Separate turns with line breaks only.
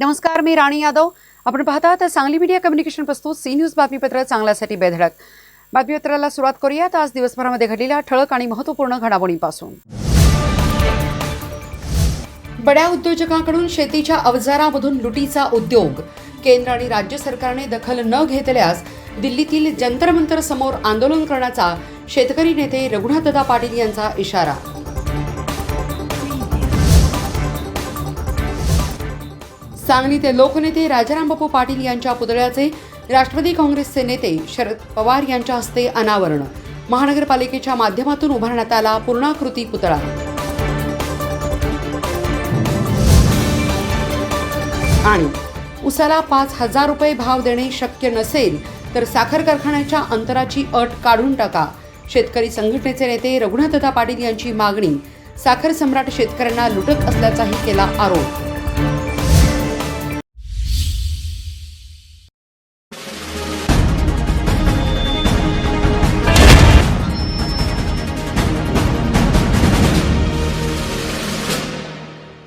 नमस्कार मी राणी यादव. आपण पाहता तर सांगली मीडिया कम्युनिकेशन प्रस्तुत सी न्यूज बातमीपत्र चांगल्यासाठी बेधडक. बातमीपत्राला सुरुवात करूयात. आज दिवसभरामध्ये घडलेल्या ठळक आणि महत्त्वपूर्ण घडामोडींपासून. बड्या उद्योजकांकडून शेतीच्या अवजारामधून लुटीचा उद्योग. केंद्र आणि राज्य सरकारने दखल न घेतल्यास दिल्लीतील जंतरमंतर समोर आंदोलन करण्याचा शेतकरी नेते रघुनाथदा पाटील यांचा इशारा. सांगलीचे लोकनेते राजारामबापू पाटील यांच्या पुतळ्याचे राष्ट्रवादी काँग्रेसचे नेते शरद पवार यांच्या हस्ते अनावरण. महानगरपालिकेच्या माध्यमातून उभारण्यात आला पूर्णाकृती पुतळा. आणि उसाला पाच हजार रुपये भाव देणे शक्य नसेल तर साखर कारखान्याच्या अंतराची अट काढून टाका. शेतकरी संघटनेचे नेते रघुनाथदा पाटील यांची मागणी साखर सम्राट शेतकऱ्यांना लुटत असल्याचाही केला आरोप.